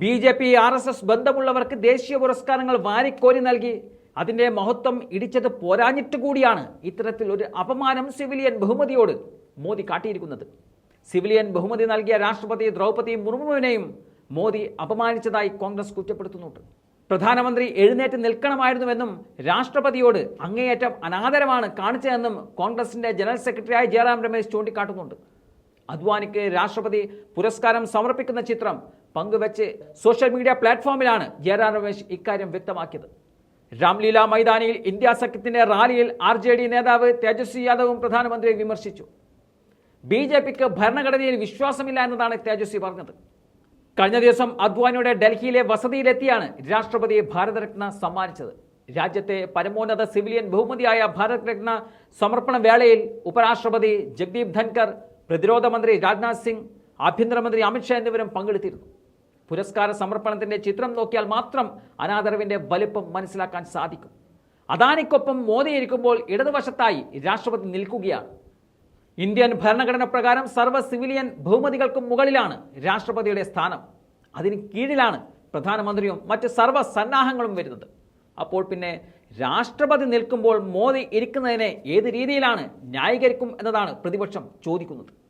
B J P R S S ബന്ധമുള്ളവർക്ക് ദേശീയ പുരസ്കാരങ്ങൾ വാരിക്കോരി നൽകി. അതിന്റെ മഹത്വം ഇടിച്ചത് പോരാഞ്ഞിട്ട് കൂടിയാണ്. ഇത്തരത്തിൽ ഒരു അപമാനം സിവിലിയൻ ബഹുമതിയോട് മോദി കാട്ടിയിരിക്കുന്നത്. സിവിലിയൻ ബഹുമതി നൽകിയ രാഷ്ട്രപതി ദ്രൗപതി മുർമുവിനെയും മോദി അപമാനിച്ചതായി കോൺഗ്രസ് കുറ്റപ്പെടുത്തുന്നുണ്ട്. പ്രധാനമന്ത്രി എഴുന്നേറ്റ് നിൽക്കണമായിരുന്നുവെന്നും രാഷ്ട്രപതിയോട് അങ്ങേയറ്റം അനാദരമാണ് കാണിച്ചതെന്നും കോൺഗ്രസിന്റെ ജനറൽ സെക്രട്ടറിയായ ജയറാം രമേശ് ചൂണ്ടിക്കാട്ടുന്നുണ്ട്. അദ്വാനിക്ക് രാഷ്ട്രപതി പുരസ്കാരം സമർപ്പിക്കുന്ന ചിത്രം പങ്കുവച്ച് സോഷ്യൽ മീഡിയ പ്ലാറ്റ്ഫോമിലാണ് ജയറാം രമേശ് ഇക്കാര്യം വ്യക്തമാക്കിയത്. രാംലീല മൈതാനിയിൽ ഇന്ത്യ സഖ്യത്തിന്റെ റാലിയിൽ ആർ ജെ ഡി നേതാവ് തേജസ്വി യാദവും പ്രധാനമന്ത്രിയെ വിമർശിച്ചു. ബി ജെ പിക്ക് ഭരണഘടനയിൽ വിശ്വാസമില്ല എന്നതാണ് തേജസ്വി പറഞ്ഞത്. കഴിഞ്ഞ ദിവസം അദ്വാനിയുടെ ഡൽഹിയിലെ വസതിയിലെത്തിയാണ് രാഷ്ട്രപതി ഭാരതരത്ന സമ്മാനിച്ചത്. രാജ്യത്തെ പരമോന്നത സിവിലിയൻ ബഹുമതിയായ ഭാരതരത്ന സമർപ്പണ വേളയിൽ ഉപരാഷ്ട്രപതി ജഗ്ദീപ് ധൻകർ പ്രതിരോധ മന്ത്രി രാജ്നാഥ് സിംഗ് ആഭ്യന്തരമന്ത്രി അമിത്ഷാ എന്നിവരും പങ്കെടുത്തിരുന്നു. പുരസ്കാര സമർപ്പണത്തിന്റെ ചിത്രം നോക്കിയാൽ മാത്രം അനാദരവിന്റെ വലിപ്പം മനസ്സിലാക്കാൻ സാധിക്കും. അദാനിക്കൊപ്പം മോദി ഇരിക്കുമ്പോൾ ഇടതുവശത്തായി രാഷ്ട്രപതി നിൽക്കുകയാണ്. ഇന്ത്യൻ ഭരണഘടന പ്രകാരം സർവ സിവിലിയൻ ബഹുമതികൾക്കും മുകളിലാണ് രാഷ്ട്രപതിയുടെ സ്ഥാനം. അതിന് കീഴിലാണ് പ്രധാനമന്ത്രിയും മറ്റ് സർവ സന്നാഹങ്ങളും വരുന്നത്. അപ്പോൾ പിന്നെ രാഷ്ട്രപതി നിൽക്കുമ്പോൾ മോദി ഇരിക്കുന്നതിനെ ഏത് രീതിയിലാണ് ന്യായീകരിക്കും എന്നതാണ് പ്രതിപക്ഷം ചോദിക്കുന്നത്.